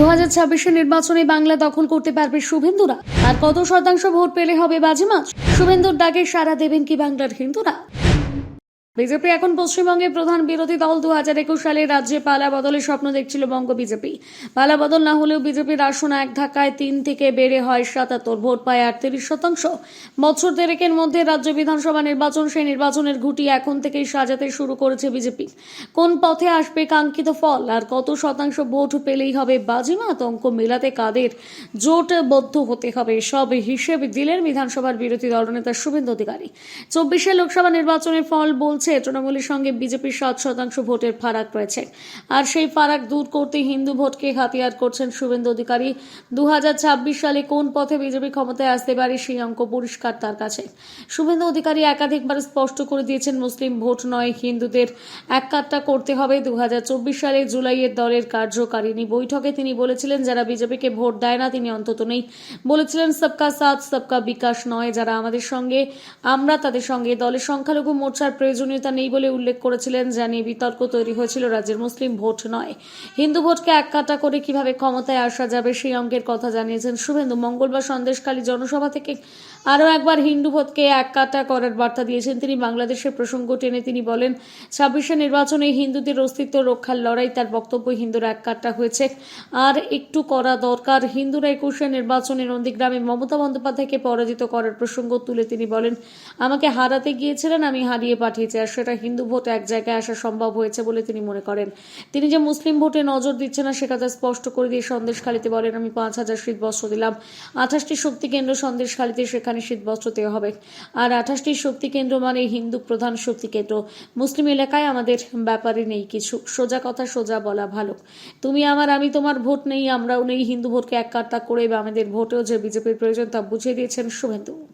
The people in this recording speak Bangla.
দু হাজার ছাব্বিশের নির্বাচনে বাংলা দখল করতে পারবে শুভেন্দুরা। আর কত শতাংশ ভোট পেলে হবে বাজিমাত? শুভেন্দুর ডাকে সারা দেবেন কি বাংলার হিন্দুরা? বিজেপি এখন পশ্চিমবঙ্গে প্রধান বিরোধী দল দু হাজার একুশ সালে রাজ্যে পালা বদলের স্বপ্ন দেখছিল বঙ্গ বিজেপি। পালা বদল না হলেও বিজেপির আসন এক ধাক্কায় তিন থেকে বেড়ে হয় সাতাত্তর, ভোট পায় আটত্রিশ শতাংশ। বছর দেড়েকের মধ্যে রাজ্য বিধানসভা নির্বাচন, সেই নির্বাচনের ঘুটি এখন থেকেই সাজাতে শুরু করেছে বিজেপি। কোন পথে আসবে কাঙ্ক্ষিত ফল? আর কত শতাংশ ভোট পেলেই হবে বাজিমাত? অঙ্ক মেলাতে কাদের জোটবদ্ধ হতে হবে? সব হিসেব দিলেন বিধানসভার বিরোধী দলনেতা শুভেন্দু অধিকারী। চব্বিশে লোকসভা নির্বাচনের ফল বলছে তৃণমূলের সঙ্গে বিজেপির সাত শতাংশ ভোটের ফারাক রয়েছে। আর সেই ফারাক দূর করতে হিন্দু ভোটকে হাতিয়ার করছেন শুভেন্দু অধিকারী। দু সালে কোন পথে বিজেপি ক্ষমতায় আসতে পারে সেই অঙ্ক পরিষ্কার তার কাছে। শুভেন্দু অধিকারী একাধিকবার স্পষ্ট করে দিয়েছেন, মুসলিম ভোট নয়, হিন্দুদের এক কাট্টা করতে হবে। দু হাজার চব্বিশ সালে জুলাইয়ের দলের কার্যকারিণী বৈঠকে তিনি বলেছিলেন, যারা বিজেপিকে ভোট দেয় না, তিনি অন্তত নেই। বলেছিলেন, সবকা সাথ, সবকা বিকাশ নয়, যারা আমাদের সঙ্গে, আমরা তাদের সঙ্গে। দলের সংখ্যালঘু মোর্চার প্রয়োজনীয়তা নেই বলে উল্লেখ করেছিলেন যা নিয়ে বিতর্ক তৈরি হয়েছিল রাজ্যের মুসলিম ভোট নয়। হিন্দু ভোটকে এক কাটা করে কীভাবে ক্ষমতায় আসা যাবে সেই অঙ্কের কথা জানিয়েছেন শুভেন্দু। মঙ্গলবার সন্দেশকালী জনসভা থেকে আরও একবার হিন্দু ভোটকে এক কাটা করার বার্তা দিয়েছেন তিনি। বাংলাদেশের প্রসঙ্গ টেনে তিনি বলেন, ছাব্বিশে নির্বাচনে হিন্দুদের অস্তিত্ব রক্ষার লড়াই তার বক্তব্য হিন্দুরা এক কাট্টা হয়েছে। আর একটু করা দরকার, হিন্দুরা একুশে নির্বাচনে নন্দীগ্রামে মমতা বন্দ্যোপাধ্যায়কে পরাজিত করার প্রসঙ্গ তুলে তিনি বলেন, আমাকে হারাতে গিয়েছিলেন, আমি হারিয়ে পাঠিয়েছি। সেটা হিন্দু ভোট এক জায়গায় আসা সম্ভব হয়েছে বলে তিনি মনে করেন। তিনি যে মুসলিম ভোটে নজর দিচ্ছে না সে কথা স্পষ্ট করে দিয়ে সন্দেশখালিতে বলেন, আমি পাঁচ হাজার শীত বস্ত্র দিলাম। আঠাশটি শক্তি কেন্দ্র সন্দেশখালিতে, সেখানে শীত বস্ত্র দেওয়া হবে। আর আঠাশটি শক্তি কেন্দ্র মানে হিন্দু প্রধান শক্তি কেন্দ্র। মুসলিম এলাকায় আমাদের ব্যাপারে নেই কিছু। সোজা কথা, সোজা বলা ভালো। তুমি আমার, আমি তোমার ভোট নেই, আমরাও নেই। হিন্দু ভোটকে এক কাট্টা করে বা আমাদের ভোটেও যে বিজেপির প্রয়োজন তা বুঝিয়ে দিয়েছেন শুভেন্দু।